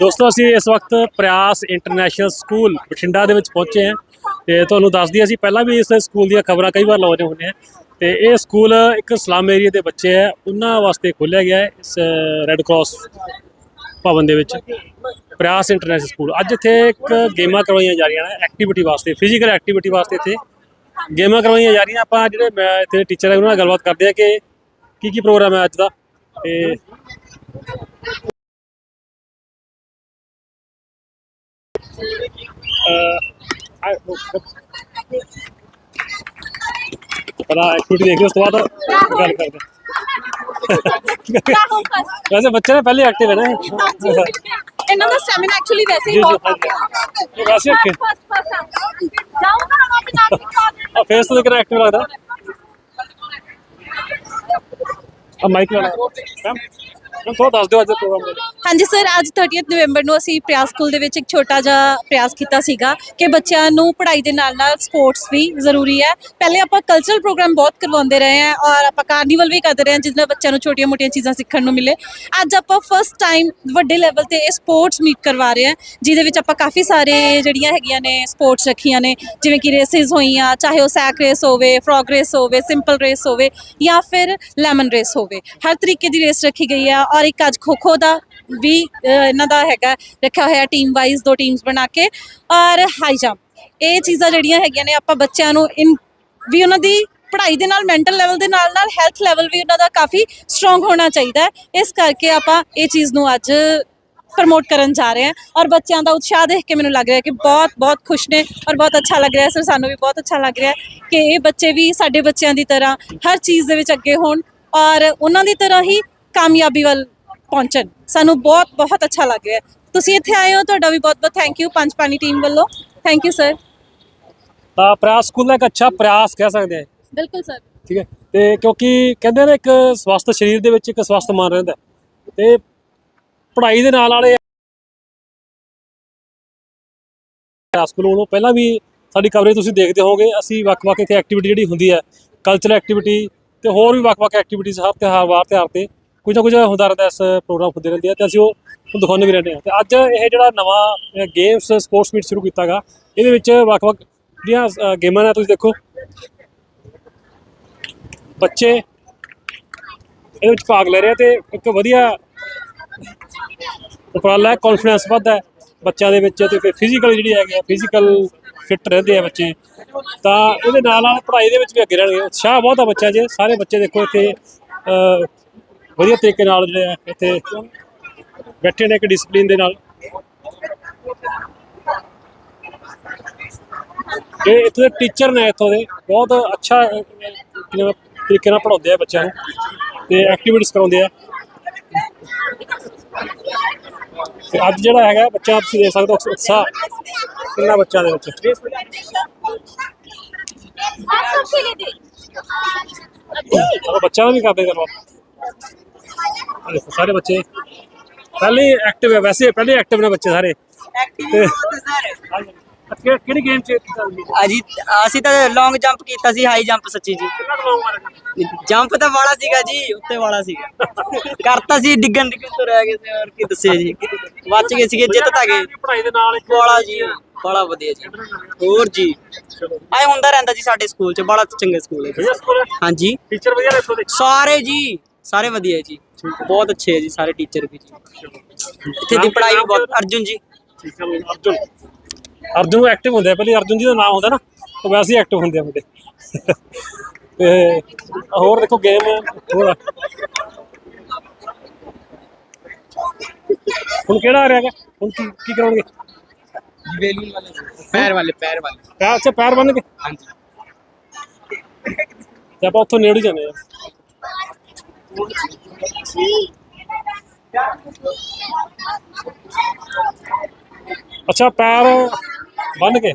ਦੋਸਤੋ, ਅਸੀਂ ਇਸ ਵਕਤ ਪ੍ਰਿਆਸ ਇੰਟਰਨੈਸ਼ਨਲ ਸਕੂਲ ਬਠਿੰਡਾ ਦੇ ਵਿੱਚ ਪਹੁੰਚੇ ਹਾਂ ਤੇ ਤੁਹਾਨੂੰ ਦੱਸ ਦਈਏ ਅਸੀਂ ਪਹਿਲਾਂ ਵੀ ਇਸ ਸਕੂਲ ਦੀਆਂ ਖਬਰਾਂ ਕਈ ਵਾਰ ਲਾਉਂਦੇ ਹੁੰਦੇ ਹਾਂ ਤੇ ਇਹ ਸਕੂਲ ਇੱਕ ਸਲਮ ਏਰੀਆ ਦੇ ਬੱਚੇ ਹੈ, ਉਹਨਾਂ ਵਾਸਤੇ ਖੋਲ੍ਹਿਆ ਗਿਆ ਹੈ ਇਸ ਰੈੱਡ ਕਰਾਸ ਭਵਨ ਦੇ ਵਿੱਚ, ਪ੍ਰਿਆਸ ਇੰਟਰਨੈਸ਼ਨਲ ਸਕੂਲ। ਅੱਜ ਇੱਥੇ ਇੱਕ ਗੇਮਾਂ ਕਰਵਾਈਆਂ ਜਾ ਰਹੀਆਂ ਨੇ ਐਕਟੀਵਿਟੀ ਵਾਸਤੇ ਫਿਜ਼ੀਕਲ ਐਕਟੀਵਿਟੀ ਵਾਸਤੇ ਇੱਥੇ ਗੇਮਾਂ ਕਰਵਾਈਆਂ ਜਾ ਰਹੀਆਂ। ਆਪਾਂ ਜਿਹੜੇ ਮੈਂ ਇੱਥੇ ਟੀਚਰ ਹੈ, ਉਹਨਾਂ ਨਾਲ ਗੱਲਬਾਤ ਕਰਦੇ ਆ ਕਿ ਕੀ ਕੀ ਪ੍ਰੋਗਰਾਮ ਹੈ ਅੱਜ ਦਾ ਤੇ ਪਤਾ ਐਕਟੀਵਿਟੀ ਦੇਖ ਲਈ ਉਸ ਤੋਂ ਬਾਅਦ ਗੱਲ ਕਰਦੇ ਹਾਂ। ਵੈਸੇ ਬੱਚੇ ਨੇ ਪਹਿਲੇ ਐਕਟਿਵ ਹੈ ਨਾ ਇਹ। ਇਹਨਾਂ ਦਾ ਸਟੈਮਿਨਾ ਐਕਚੁਅਲੀ ਵੈਸੇ ਹੀ ਬਹੁਤ। ਇਹ ਵੈਸੇ ਅੱਗੇ। ਜਾਊਂਗਾ ਨਾ ਮੈਂ ਨਾਲ ਆ ਫੇਸ ਤੋਂ ਦੇਖ ਕੇ ਐਕਟਿਵ ਲੱਗਦਾ ਆ ਮਾਈਕ ਵਾਲਾ ਮੈਮ ਮੈਮ ਥੋੜਾ ਦੱਸ ਦਿਓ ਅੱਜ ਦੇ ਪ੍ਰੋਗਰਾਮ ਹਾਂਜੀ ਸਰ, ਅੱਜ 30 ਨਵੰਬਰ ਨੂੰ ਅਸੀਂ ਪ੍ਰਿਆਸ ਸਕੂਲ ਦੇ ਵਿੱਚ ਇੱਕ ਛੋਟਾ ਜਿਹਾ ਪ੍ਰਯਾਸ ਕੀਤਾ ਸੀਗਾ ਕਿ ਬੱਚਿਆਂ ਨੂੰ ਪੜ੍ਹਾਈ ਦੇ ਨਾਲ ਨਾਲ ਸਪੋਰਟਸ ਵੀ ਜ਼ਰੂਰੀ ਹੈ। ਪਹਿਲੇ ਆਪਾਂ ਕਲਚਰਲ ਪ੍ਰੋਗਰਾਮ ਬਹੁਤ ਕਰਵਾਉਂਦੇ ਰਹੇ ਹਾਂ ਔਰ ਆਪਾਂ ਕਾਰਨੀਵਲ ਵੀ ਕਰਦੇ ਰਹੇ ਹਾਂ ਜਿਸ ਨਾਲ ਬੱਚਿਆਂ ਨੂੰ ਛੋਟੀਆਂ-ਮੋਟੀਆਂ ਚੀਜ਼ਾਂ ਸਿੱਖਣ ਨੂੰ ਮਿਲੇ। ਅੱਜ ਆਪਾਂ ਫਸਟ ਟਾਈਮ ਵੱਡੇ ਲੈਵਲ ਤੇ ਇਹ ਸਪੋਰਟਸ ਮੀਟ ਕਰਵਾ ਰਹੇ ਹਾਂ, ਜਿਹਦੇ ਵਿੱਚ ਆਪਾਂ ਕਾਫੀ ਸਾਰੇ ਜਿਹੜੀਆਂ ਹੈਗੀਆਂ ਨੇ ਸਪੋਰਟਸ ਰੱਖੀਆਂ ਨੇ, ਜਿਵੇਂ ਕਿ ਰੇਸਿਸ ਹੋਈਆਂ, ਚਾਹੇ ਉਹ ਸੈਕ ਰੇਸ ਹੋਵੇ ਫਰੋਗ ਰੇਸ ਹੋਵੇ ਸਿੰਪਲ ਰੇਸ ਹੋਵੇ ਜਾਂ ਫਿਰ ਲੈਮਨ ਰੇਸ ਹੋਵੇ। ਹਰ ਤਰੀਕੇ ਦੀ ਰੇਸ ਰੱਖੀ ਗਈ ਹੈ ਔਰ ਇੱਕ ਅੱਜ ਖੋ-ਖੋ ਦਾ ਵੀ ਇਹਨਾਂ ਦਾ ਹੈਗਾ, ਰੱਖਿਆ ਹੋਇਆ ਟੀਮ ਵਾਈਜ਼ ਦੋ ਟੀਮਸ ਬਣਾ ਕੇ। ਔਰ ਹਾਈ ਜੰਪ ਇਹ ਚੀਜ਼ਾਂ ਜਿਹੜੀਆਂ ਹੈਗੀਆਂ ਨੇ, ਆਪਾਂ ਬੱਚਿਆਂ ਨੂੰ ਇਨ ਵੀ ਉਹਨਾਂ ਦੀ ਪੜ੍ਹਾਈ ਦੇ ਨਾਲ ਮੈਂਟਲ ਲੈਵਲ ਦੇ ਨਾਲ ਨਾਲ ਹੈਲਥ ਲੈਵਲ ਵੀ ਉਹਨਾਂ ਦਾ ਕਾਫੀ ਸਟਰੋਂਗ ਹੋਣਾ ਚਾਹੀਦਾ ਹੈ। ਇਸ ਕਰਕੇ ਆਪਾਂ ਇਹ ਚੀਜ਼ ਨੂੰ ਅੱਜ ਪ੍ਰਮੋਟ ਕਰਨ ਜਾ ਰਹੇ ਹਾਂ। ਔਰ ਬੱਚਿਆਂ ਦਾ ਉਤਸ਼ਾਹ ਦੇਖ ਕੇ ਮੈਨੂੰ ਲੱਗ ਰਿਹਾ ਕਿ ਬਹੁਤ ਬਹੁਤ ਖੁਸ਼ ਨੇ ਔਰ ਬਹੁਤ ਅੱਛਾ ਲੱਗ ਰਿਹਾ। ਸਰ, ਸਾਨੂੰ ਵੀ ਬਹੁਤ ਅੱਛਾ ਲੱਗ ਰਿਹਾ ਕਿ ਇਹ ਬੱਚੇ ਵੀ ਸਾਡੇ ਬੱਚਿਆਂ ਦੀ ਤਰ੍ਹਾਂ ਹਰ ਚੀਜ਼ ਦੇ ਵਿੱਚ ਅੱਗੇ ਹੋਣ। ਔਰ ਉਹਨਾਂ ਦੀ ਤਰ੍ਹਾਂ ਹੀ ਕਾਮਯਾਬੀ ਵੱਲ ਪਹੁੰਚਣ। ਸਾਨੂੰ ਬਹੁਤ ਬਹੁਤ ਅੱਛਾ ਲੱਗ ਰਿਹਾ। ਤੁਸੀਂ ਇੱਥੇ ਆਏ ਹੋ ਤੁਹਾਡਾ ਵੀ ਬਹੁਤ ਬਹੁਤ ਥੈਂਕ ਯੂ ਪੰਜ ਪਾਣੀ ਟੀਮ ਵੱਲੋਂ। ਥੈਂਕ ਯੂ ਸਰ ਤਾਂ ਪ੍ਰਿਆਸ ਸਕੂਲ ਦਾ ਇੱਕ ਅੱਛਾ ਪ੍ਰਯਾਸ ਕਹਿ ਸਕਦੇ ਹਾਂ ਬਿਲਕੁਲ ਸਰ ਠੀਕ ਹੈ। ਤੇ ਕਿਉਂਕਿ ਕਹਿੰਦੇ ਨੇ ਇੱਕ ਸਵਸਥ ਸਰੀਰ ਦੇ ਵਿੱਚ ਇੱਕ ਸਵਸਥ ਮਨ ਰਹਿੰਦਾ। ਹੈ। ਤੇ ਪੜ੍ਹਾਈ ਦੇ ਨਾਲ ਇਹ ਸਕੂਲ ਨੂੰ ਪਹਿਲਾਂ ਵੀ ਸਾਡੀ ਕਵਰੇਜ ਤੁਸੀਂ ਦੇਖਦੇ ਹੋਵੋਗੇ। ਅਸੀਂ ਵੱਖ-ਵੱਖ ਇੱਥੇ ਐਕਟੀਵਿਟੀ ਜਿਹੜੀ ਹੁੰਦੀ ਹੈ ਕਲਚਰਲ ਐਕਟੀਵਿਟੀ ਤੇ ਹੋਰ ਵੀ ਵੱਖ-ਵੱਖ ਐਕਟੀਵਿਟੀਜ਼ ਹਰ ਤਿਉਹਾਰ ਵਾਰ ਤਿਉਹਾਰ ਤੇ ਕੁਝ ਨਾ ਕੁਝ ਹੁੰਦਾ ਰਹਿੰਦਾ ਇਸ ਪ੍ਰੋਗਰਾਮ ਹੁੰਦੇ ਰਹਿੰਦੇ ਆ ਤੇ ਅਸੀਂ ਉਹ ਤੁਹਾਨੂੰ ਦਿਖਾਉਂਦੇ ਵੀ ਰਹਿੰਦੇ ਹਾਂ ਤੇ ਅੱਜ ਇਹ ਜਿਹੜਾ ਨਵਾਂ ਗੇਮਸ ਸਪੋਰਟਸ ਮੀਟ ਸ਼ੁਰੂ ਕੀਤਾਗਾ, ਇਹਦੇ ਵਿੱਚ ਵੱਖ-ਵੱਖ ਜਿਹੜੀਆਂ ਗੇਮਾਂ ਨੇ, ਤੁਸੀਂ ਦੇਖੋ। ਬੱਚੇ ਇਹਦੇ ਵਿੱਚ ਭਾਗ ਲੈ ਰਹੇ ਆ ਤੇ ਇੱਕ ਵਧੀਆ ਉਪਰਾਲਾ ਹੈ ਕੌਨਫੀਡੈਂਸ ਵੱਧਦਾ ਹੈ ਬੱਚਿਆਂ ਦੇ ਵਿੱਚ ਤੇ ਫਿਰ ਫਿਜ਼ੀਕਲ ਜਿਹੜੀ ਹੈਗੀ ਆ ਫਿਜ਼ੀਕਲ ਫਿੱਟ ਰਹਿੰਦੇ ਆ ਬੱਚੇ। ਤਾਂ ਇਹਦੇ ਨਾਲ ਨਾਲ ਪੜ੍ਹਾਈ ਦੇ ਵਿੱਚ ਵੀ ਅੱਗੇ ਰਹਿਣਗੇ। ਉਤਸ਼ਾਹ ਬਹੁਤ ਆ ਬੱਚਿਆਂ 'ਚ। ਸਾਰੇ ਬੱਚੇ ਦੇਖੋ ਇੱਥੇ ਵਧੀਆ ਤਰੀਕੇ ਨਾਲ ਜਿਹੜੇ ਆ ਇੱਥੇ ਬੈਠੇ ਨੇ ਇੱਕ ਡਿਸਪਲਿਨ ਦੇ ਨਾਲ। ਇਹ ਇੱਥੇ ਦੇ ਟੀਚਰ ਨੇ ਇੱਥੋਂ ਦੇ, ਬਹੁਤ ਅੱਛਾ ਤਰੀਕੇ ਨਾਲ ਪੜਾਉਂਦੇ ਆ ਬੱਚਿਆਂ ਨੂੰ ਤੇ ਐਕਟੀਵਿਟੀਜ਼ ਕਰਾਉਂਦੇ ਆ। ਤੇ ਅੱਜ ਜਿਹੜਾ ਹੈਗਾ, ਬੱਚਾ ਤੁਸੀਂ ਦੇਖ ਸਕਦੇ ਹੋ ਉਤਸ਼ਾਹ ਕਿੰਨਾ ਬੱਚਾ ਦੇ ਵਿੱਚ। ਚਲੋ ਬੱਚਾ ਵੀ ਕਰਦੇ ਕਰਵਾ ਆਹ ਦੇਖੋ ਸਾਰੇ ਬੱਚੇ ਪਹਿਲੇ ਐਕਟਿਵ ਹੈ ਵੈਸੇ ਪਹਿਲੇ ਐਕਟਿਵ ਨੇ ਬੱਚੇ ਸਾਰੇ। ਤੇ ਹਾਂਜੀ। ਕਿ- ਕਿਹੜੀ ਗੇਮ ਚ ਅਜੀ ਅਸੀਂ ਤਾਂ ਲੌਂਗ ਜੰਪ ਕੀਤਾ ਸੀ ਹਾਈ ਜੰਪ ਸੱਚੀ ਜੀ। ਜੰਪ ਤਾਂ ਵਾਲਾ ਸੀਗਾ ਜੀ ਉੱਤੇ ਵਾਲਾ ਸੀਗਾ। ਕਰਤਾ ਸੀ ਡਿੱਗਣ ਡਿੱਗਣ ਤੋਂ ਰਹਿ ਗਏ ਸੀ ਹੋਰ ਕੀ ਦੱਸਿਆ ਜੀ। ਬਚ ਗਏ ਸੀਗੇ ਜਿੱਤ ਤਾਂ ਗਏ। ਪੜ੍ਹਾਈ ਦੇ ਨਾਲ ਵਾਲਾ ਜੀ ਬੜਾ ਵਧੀਆ ਜੀ। ਹੋਰ ਜੀ। ਆਏ ਹੁੰਦਾ ਰਹਿੰਦਾ ਜੀ ਸਾਡੇ ਸਕੂਲ ਚ ਬੜਾ ਚੰਗਾ ਸਕੂਲ ਹੈ। ਹਾਂਜੀ। ਟੀਚਰ ਵਧੀਆ ਨੇ ਸਾਰੇ ਜੀ। ਸਾਰੇ ਵਧੀਆ ਜੀ। ਬਹੁਤ ਅੱਛੇ ਹੈ ਜੀ ਸਾਰੇ ਟੀਚਰ ਵੀ ਜੀ। ਇੱਥੇ ਦੀ ਪੜ੍ਹਾਈ ਵੀ ਬਹੁਤ ਅਰਜੁਨ ਜੀ। ਠੀਕ ਹੈ ਜੀ, ਅਰਜੁਨ ਅਰਜੁਨ ਐਕਟਿਵ ਹੁੰਦੇ ਆ ਪਹਿਲੇ ਅਰਜੁਨ ਜੀ ਦਾ ਨਾਮ ਹੁੰਦਾ ਨਾ ਉਹ ਵੈਸੇ ਹੀ ਐਕਟਿਵ ਹੁੰਦੇ ਆ ਮੁੰਡੇ। ਤੇ ਹੋਰ ਦੇਖੋ ਗੇਮ ਹੋਰ। ਹੁਣ ਕਿਹੜਾ ਆ ਰਿਹਾ ਹੈਗਾ? ਹੁਣ ਕੀ ਕੀ ਕਰਾਉਣਗੇ? ਬੇਲੂਨ ਵਾਲੇ ਪੈਰ ਵਾਲੇ ਪੈਰ ਵਾਲੇ। ਪੈਰ ਅੱਛਾ ਪੈਰ ਬੰਨ ਕੇ ਹਾਂਜੀ। ਤੇ ਆਪਾਂ ਉੱਥੋਂ ਨੇੜੇ ਹੀ ਜਾਂਦੇ ਆ। ਅੱਛਾ ਪੈਰ ਬੰਨ ਕੇ।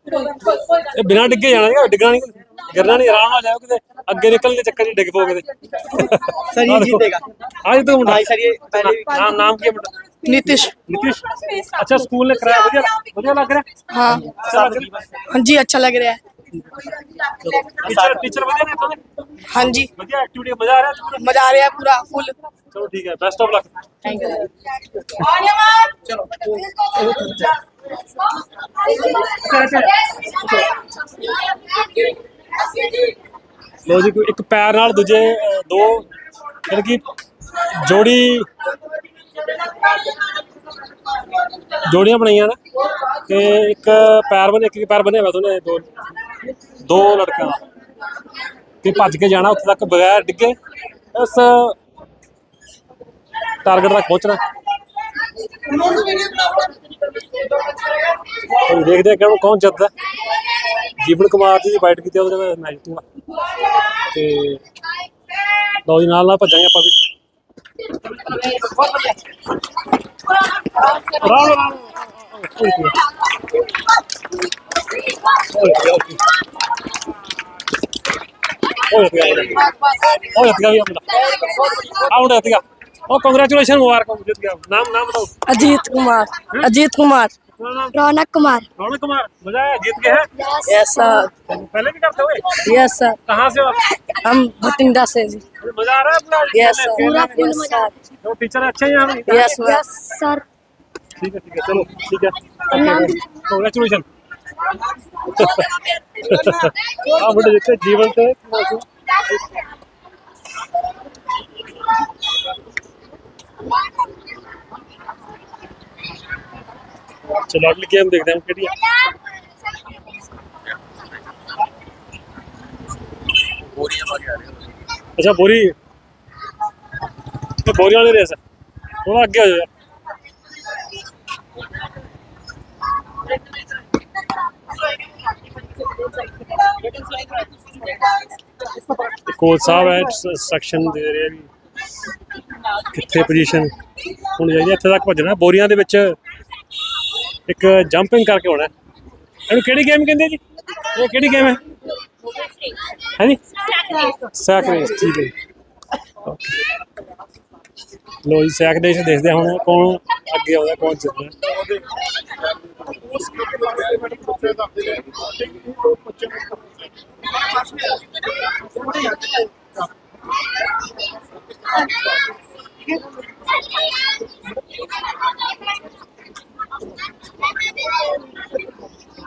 ਇਹ ਬਿਨਾਂ ਡਿੱਗੇ ਜਾਣਾ ਹੈਗਾ ਡਿੱਗਣਾ ਨਹੀਂ ਗਿਰਨਾ ਨਹੀਂ ਆਰਾਮ ਨਾਲ ਜਾਓ ਕਿਤੇ। ਅੱਗੇ ਨਿਕਲਣ ਦੇ ਚੱਕਰ 'ਚ ਡਿੱਗ ਕਿਤੇ। ਸਰ ਇਹ ਜੀਤੇਗਾ ਅੱਜ ਤੱਕ ਮੁੰਡਾ। ਭਾਈ ਸਰ ਇਹ ਪਹਿਲੇ ਨਾਮ ਨਾਮ ਕੀ ਹੈ ਮੁੰਡਾ? नीतीश ਨਿਤਿਸ਼ ਅੱਛਾ ਸਕੂਲ ਨੇ ਕਰਾਇਆ ਵਧੀਆ ਵਧੀਆ ਲੱਗ ਰਿਹਾ हाँ ਅੱਛਾ ਲੱਗ ਰਿਹਾ हाँ जी अच्छा लग रहा है ਟੀਚਰ ਟੀਚਰ ਵਧੀਆ ਨੇ ਇੱਥੋਂ ਦੇ ਹਾਂਜੀ ਵਧੀਆ ਐਕਟੀਵਿਟੀ ਮਜ਼ਾ ਆ ਰਿਹਾ ਤੁਹਾਨੂੰ? ਮਜ਼ਾ ਆ ਰਿਹਾ ਪੂਰਾ ਫੁੱਲ ਚਲੋ ਠੀਕ ਹੈ best of luck thank you ਲੋ ਜੀ ਕੋਈ ਇੱਕ ਪੈਰ ਨਾਲ ਦੂਜੇ ਅਹ, ਦੋ ਯਾਨੀ ਕਿ ਜੋੜੀ ਜੋੜੀਆਂ ਬਣਾਈਆਂ ਨੇ ਤੇ ਇੱਕ ਪੈਰ ਬਣੇ ਇੱਕ ਇੱਕ ਪੈਰ ਬਣੇ ਹੋਇਆ ਦੋਨੇ, ਦੋ ਦੋ ਲੜਕਿਆਂ ਦਾ। ਤੇ ਭੱਜ ਕੇ ਜਾਣਾ ਉੱਥੇ ਤੱਕ ਬਗੈਰ ਡਿੱਗੇ। ਇਸ ਟਾਰਗੇਟ ਤੱਕ ਪਹੁੰਚਣਾ। ਹੁਣ ਦੇਖਦੇ ਹਾਂ ਕਿ ਕੌਣ ਜਿੱਤਦਾ। ਜੀਵਨ ਕੁਮਾਰ ਜੀ ਦੀ ਬਾਈਟ ਕੀਤੀ ਉਹਦੇ ਨਾਲ ਮੈਚ ਤੇ ਲਓ ਜੀ ਨਾਲ ਨਾਲ ਭੱਜਾਂਗੇ ਆਪਾਂ ਵੀ। ਰਾਮ ਰਾਮ ਓਏ ਤੇ ਓਏ ਤੇ ਵੀ ਆਪਣਾ ਆਉਣਾ ਤੇ ਉਹ ਕੰਗ੍ਰੈਚੁਲੇਸ਼ਨ ਮੁਬਾਰਕ ਹੋ ਜਿੱਤ ਗਿਆ ਨਾਮ ਨਾਮ बताओ अजीत कुमार अजीत कुमार नाम नाम रौनक कुमार रौनक कुमार मजा आया जीत गए हैं यस सर पहले भी करते हुए यस सर कहाँ से हो आप हम भटिंडा से जी मज़ा आ रहा है अपना? यस? तो टीचर अच्छे हैं यहाँ? यस सर ठीक है ठीक है चलो ठीक है। कंग्रेचुलेशन हाँ बड़े जितने जीवन थे चलो अगली गेम देखते हैं केड़ी है अच्छा बोरी ਅੱਛਾ, ਬੋਰੀ। ਤੇ ਬੋਰੀ ਵਾਲੀ ਰੇਸ ਥੋੜਾ ਅੱਗੇ ਹੋ ਜਾ ਕੋਚ ਸਾਹਿਬ ਹੈ ਸੈਕਸ਼ਨ ਦੇ ਰਿਹਾ ਵੀ ਕਿੱਥੇ ਪੋਜੀਸ਼ਨ ਹੁਣ ਜਾਈਏ, ਇੱਥੇ ਤੱਕ ਭੱਜਣਾ। ਬੋਰੀਆਂ ਦੇ ਵਿੱਚ ਇੱਕ ਜੰਪਿੰਗ ਕਰਕੇ ਆਉਣਾ ਇਹਨੂੰ ਕਿਹੜੀ ਗੇਮ ਕਹਿੰਦੇ ਜੀ? ਉਹ ਕਿਹੜੀ ਗੇਮ ਹੈ? ਹਾਂਜੀ? ਸੈਕ ਰੇਸ ਠੀਕ ਹੈ. ਲੋ ਜੀ ਸੈਕ ਰੇਸ ਦੇਖਦੇ ਹਾਂ ਹੁਣ ਕੌਣ ਅੱਗੇ ਆਉਂਦਾ ਕੌਣ ਜਿੱਤਦਾ ਸੈਕ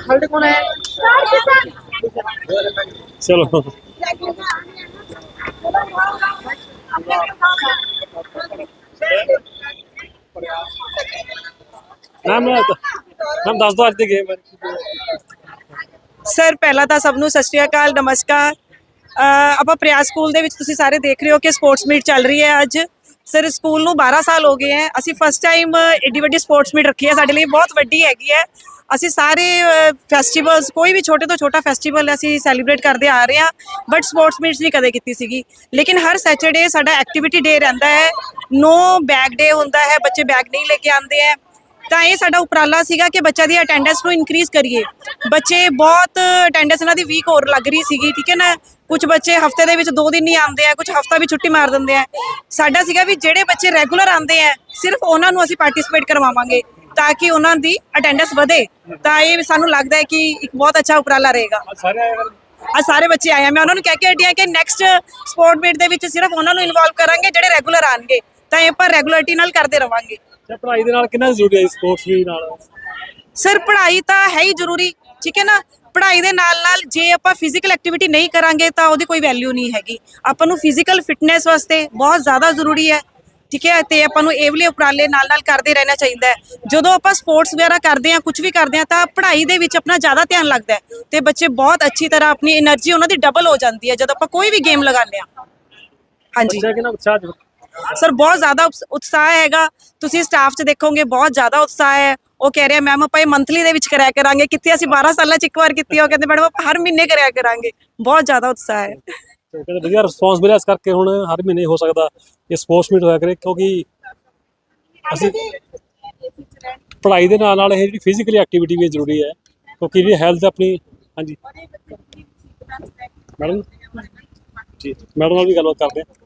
थर्ड कौन है चलो नाम नाम दस दो आज दी गेम ਸਰ ਪਹਿਲਾਂ ਤਾਂ ਸਭ ਨੂੰ ਸਤਿ ਸ਼੍ਰੀ ਅਕਾਲ ਨਮਸਕਾਰ ਅਹ ਆਪਾਂ ਪ੍ਰਿਆ ਸਕੂਲ ਦੇ ਵਿੱਚ ਤੁਸੀਂ ਸਾਰੇ ਦੇਖ ਰਹੇ ਹੋ ਕਿ ਸਪੋਰਟਸ ਮੀਟ ਚੱਲ ਰਹੀ ਹੈ ਅੱਜ ਸਰ, ਸਕੂਲ ਨੂੰ 12 ਸਾਲ ਹੋ ਗਏ ਹੈ। ਅਸੀਂ ਫਸਟ ਟਾਈਮ ਏਡੀ ਵੱਡੀ ਸਪੋਰਟਸ ਮੀਟ ਰੱਖੀ ਹੈ। ਸਾਡੇ ਲਈ ਬਹੁਤ ਵੱਡੀ ਹੈਗੀ ਹੈ। ਅਸੀਂ ਸਾਰੇ ਫੈਸਟੀਵਲਸ ਕੋਈ ਵੀ ਛੋਟੇ ਤੋਂ ਛੋਟਾ ਫੈਸਟੀਵਲ ਅਸੀਂ ਸੈਲੀਬ੍ਰੇਟ ਕਰਦੇ ਆ ਰਹੇ ਹਾਂ ਬਟ ਸਪੋਰਟਸ ਮੀਟਸ ਨਹੀਂ ਕਦੇ ਕੀਤੀ ਸੀਗੀ। ਲੇਕਿਨ ਹਰ ਸੈਚਰਡੇ ਸਾਡਾ ਐਕਟੀਵਿਟੀ ਡੇ ਰਹਿੰਦਾ ਹੈ। ਨੋ ਬੈਗ ਡੇ ਹੁੰਦਾ ਹੈ, ਬੱਚੇ ਬੈਗ ਨਹੀਂ ਲੈ ਕੇ ਆਉਂਦੇ ਹੈ। ਤਾਂ ਇਹ ਸਾਡਾ ਉਪਰਾਲਾ ਸੀਗਾ ਕਿ ਬੱਚਾ ਦੀ ਅਟੈਂਡੈਂਸ ਨੂੰ ਇਨਕਰੀਜ਼ ਕਰੀਏ। ਬੱਚੇ ਬਹੁਤ ਅਟੈਂਡੈਂਸ ਇਹਨਾਂ ਦੀ ਵੀਕ ਹੋਰ ਲੱਗ ਰਹੀ ਸੀਗੀ ਠੀਕ ਹੈ ਨਾ? ਕੁਝ ਬੱਚੇ ਹਫ਼ਤੇ ਦੇ ਵਿੱਚ ਦੋ ਦਿਨ ਨਹੀਂ ਆਉਂਦੇ ਆ ਕੁਝ ਹਫਤਾ ਵੀ ਛੁੱਟੀ ਮਾਰ ਦਿੰਦੇ ਆ। ਸਾਡਾ ਸੀਗਾ ਵੀ ਜਿਹੜੇ ਬੱਚੇ ਰੈਗੂਲਰ ਆਉਂਦੇ ਆ ਸਿਰਫ ਉਹਨਾਂ ਨੂੰ ਅਸੀਂ ਪਾਰਟਿਸਿਪੇਟ ਕਰਵਾਵਾਂਗੇ ਤਾਂ ਕਿ ਉਹਨਾਂ ਦੀ ਅਟੈਂਡੈਂਸ ਵਧੇ। ਤਾਂ ਇਹ ਸਾਨੂੰ ਲੱਗਦਾ ਹੈ ਕਿ ਇੱਕ ਬਹੁਤ ਅੱਛਾ ਉਪਰਾਲਾ ਰਹੇਗਾ। ਆ ਸਾਰੇ ਬੱਚੇ ਆਏ ਆ। ਮੈਂ ਉਹਨਾਂ ਨੂੰ ਕਹਿ ਕੇ ਹਟਿਆ ਕਿ ਨੈਕਸਟ ਸਪੋਰਟ ਮੀਟ ਦੇ ਵਿੱਚ ਸਿਰਫ ਉਹਨਾਂ ਨੂੰ ਇਨਵੋਲਵ ਕਰਾਂਗੇ ਜਿਹੜੇ ਰੈਗੂਲਰ ਆਣਗੇ ਤਾਂ ਇਹ ਪਰ ਰੈਗੂਲਰਟੀ ਨਾਲ ਕਰਦੇ ਰਵਾਂਗੇ। ਤੇ ਪੜ੍ਹਾਈ ਦੇ ਨਾਲ ਕਿੰਨਾ ਜ਼ਰੂਰੀ ਹੈ ਸਪੋਰਟਸ ਵੀ ਨਾਲ? ਸਰ ਪੜ੍ਹਾਈ ਤਾਂ ਹੈ ਹੀ ਜ਼ਰੂਰੀ ਠੀਕ ਹੈ ਨਾ? ਪੜ੍ਹਾਈ ਦੇ ਨਾਲ ਨਾਲ ਜੇ ਆਪਾਂ ਫਿਜ਼ੀਕਲ ਐਕਟੀਵਿਟੀ ਨਹੀਂ ਕਰਾਂਗੇ ਤਾਂ ਉਹਦੀ ਕੋਈ ਵੈਲਿਊ ਨਹੀਂ ਹੈਗੀ। ਆਪਾਂ ਨੂੰ ਫਿਜ਼ੀਕਲ ਫਿਟਨੈਸ ਵਾਸਤੇ ਬਹੁਤ ਜ਼ਿਆਦਾ ਜ਼ਰੂਰੀ ਹੈ ਠੀਕ ਹੈ? ਤੇ ਆਪਾਂ ਨੂੰ ਏਵਲੇ ਉਪਰਾਲੇ ਨਾਲ ਨਾਲ ਕਰਦੇ ਰਹਿਣਾ ਚਾਹੀਦਾ ਹੈ। ਜਦੋਂ ਆਪਾਂ ਸਪੋਰਟਸ ਵਗੈਰਾ ਕਰਦੇ ਆ ਕੁਝ ਵੀ ਕਰਦੇ ਆ ਤਾਂ ਪੜ੍ਹਾਈ ਦੇ ਵਿੱਚ ਆਪਣਾ ਜ਼ਿਆਦਾ ਧਿਆਨ ਲੱਗਦਾ ਹੈ ਤੇ ਬੱਚੇ ਬਹੁਤ ਅੱਛੀ ਤਰ੍ਹਾਂ ਆਪਣੀ એનર્ਜੀ ਉਹਨਾਂ ਦੀ ਡਬਲ ਹੋ ਜਾਂਦੀ ਹੈ ਜਦੋਂ ਆਪਾਂ ਕੋਈ ਵੀ ਗੇਮ ਲਗਾਉਂਦੇ ਆ ਹਾਂਜੀ। ਸਰ ਬਹੁਤ ਜ਼ਿਆਦਾ ਉਤਸ- ਉਤਸ਼ਾਹ ਹੈਗਾ। ਤੁਸੀਂ ਸਟਾਫ 'ਚ ਦੇਖੋਗੇ ਬਹੁਤ ਜ਼ਿਆਦਾ ਉਤਸ਼ਾਹ ਹੈ। ਉਹ ਕਹਿ ਰਿਹਾ ਮੈਮ ਆਪਾਂ ਇਹ ਮੰਥਲੀ ਦੇ ਵਿੱਚ ਕਰਿਆ ਕਰਾਂਗੇ। ਕਿੱਥੇ ਅਸੀਂ 12 ਸਾਲਾਂ 'ਚ ਇੱਕ ਵਾਰ ਕੀਤੀ ਆ, ਉਹ ਕਹਿੰਦੇ ਮੈਡਮ ਆਪਾਂ ਹਰ ਮਹੀਨੇ ਕਰਿਆ ਕਰਾਂਗੇ। ਬਹੁਤ ਜ਼ਿਆਦਾ ਉਤਸ਼ਾਹ ਹੈ। ਕਹਿੰਦੇ ਵਧੀਆ ਰਿਸਪੌਂਸ ਮਿਲਿਆ ਇਸ ਕਰਕੇ ਹੁਣ ਹਰ ਮਹੀਨੇ ਹੋ ਸਕਦਾ ਇਹ ਸਪੋਰਟਸ ਮੀਟ ਹੋਇਆ ਕਰੇ ਕਿਉਂਕਿ ਅਸੀਂ ਪੜ੍ਹਾਈ ਦੇ ਨਾਲ ਨਾਲ ਇਹ ਜਿਹੜੀ ਫਿਜ਼ੀਕਲੀ ਐਕਟੀਵਿਟੀ ਵੀ ਜ਼ਰੂਰੀ ਹੈ ਕਿਉਂਕਿ ਜਿਹੜੀ ਹੈਲਥ ਆਪਣੀ ਹਾਂਜੀ। ਮੈਡਮ ਜੀ ਮੈਡਮ ਨਾਲ ਵੀ ਗੱਲਬਾਤ ਕਰਦੇ ਹਾਂ।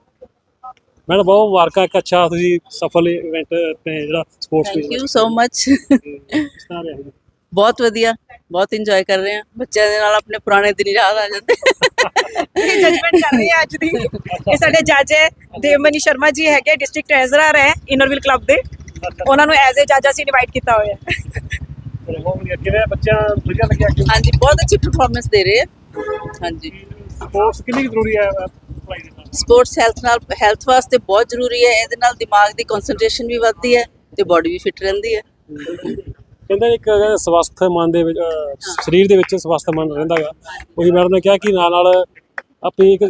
ਮੈਡਮ ਬਹੁਤ ਮੁਬਾਰਕਾਂ ਇੱਕ ਅੱਛਾ ਤੁਸੀਂ ਸਫਲ ਇਵੈਂਟ ਤੇ ਜਿਹੜਾ sports thank you so much? ਬਹੁਤ ਵਧੀਆ ਬਹੁਤ ਇੰਜੋਏ ਕਰ ਰਹੇ ਹਾਂ। ਬੱਚਿਆਂ ਦੇ ਨਾਲ ਆਪਣੇ ਪੁਰਾਣੇ ਦਿਨ ਯਾਦ ਆ ਜਾਂਦੇ। ਇਹ ਜਜਮੈਂਟ ਕਰ ਰਹੇ ਆ ਅੱਜ ਦੀ। ਇਹ ਸਾਡੇ ਜੱਜ ਹੈ ਦੇਵਮਨੀ ਸ਼ਰਮਾ ਜੀ ਹੈਗੇ ਡਿਸਟ੍ਰਿਕਟ ਟ੍ਰੈਜ਼ਰਰ ਹੈ ਇਨਰਵਿਲ ਕਲੱਬ ਦੇ। ਉਹਨਾਂ ਨੂੰ ਐਜ਼ ਅ ਜੱਜ ਅਸੀਂ ਇਨਵਾਈਟ ਕੀਤਾ ਹੋਇਆ ਹੈ। ਚਲੋ ਬਹੁਤ ਵਧੀਆ। ਕਿਵੇਂ ਬੱਚਿਆਂ ਨੂੰ ਵਧੀਆ ਲੱਗਿਆ ਹਾਂਜੀ ਬਹੁਤ ਅੱਛੀ ਪਰਫਾਰਮੈਂਸ ਦੇ ਰਹੇ ਆ। ਹਾਂਜੀ। ਸਪੋਰਟਸ ਕਿੰਨੀ ਜ਼ਰੂਰੀ ਹੈ ਸਪੋਰਟਸ ਹੈਲਥ ਨਾਲ ਹੈਲਥ ਵਾਸਤੇ ਬਹੁਤ ਜ਼ਰੂਰੀ ਹੈ। ਇਹਦੇ ਨਾਲ ਦਿਮਾਗ ਦੀ ਕਨਸੈਂਟਰੇਸ਼ਨ ਵੀ ਵੱਧਦੀ ਹੈ ਤੇ ਬਾਡੀ ਵੀ ਫਿਟ ਰਹਿੰਦੀ ਹੈ। ਕਹਿੰਦੇ ਇੱਕ ਸਵਸਥ ਮਨ ਦੇ ਵਿੱਚ ਸਰੀਰ ਦੇ ਵਿੱਚ ਸਵਸਥ ਮਨ ਰਹਿੰਦਾ ਹੈਗਾ ਉਹੀ ਮੈਡਮ ਨੇ ਕਿਹਾ ਕਿ ਨਾਲ ਨਾਲ ਆਪਣੀ ਇੱਕ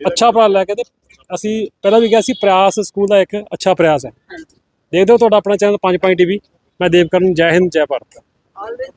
ਅੱਛਾ ਪ੍ਰਾਲ ਲੈ ਕੇ ਤੇ ਅਸੀਂ ਪਹਿਲਾਂ ਵੀ ਕਿਹਾ ਸੀ ਪ੍ਰਯਾਸ ਸਕੂਲ ਦਾ ਇੱਕ ਅੱਛਾ ਪ੍ਰਯਾਸ ਹੈ। ਦੇਖਦੇ ਹੋ ਤੁਹਾਡਾ ਆਪਣਾ ਚੈਨਲ 5 ਪੁਆਇੰਟ ਟੀਵੀ ਮੈਂ ਦੇਵਕਰਨ ਜੈ ਹਿੰਦ ਜੈ ਭਾਰਤ। ਆਲਵੇਜ਼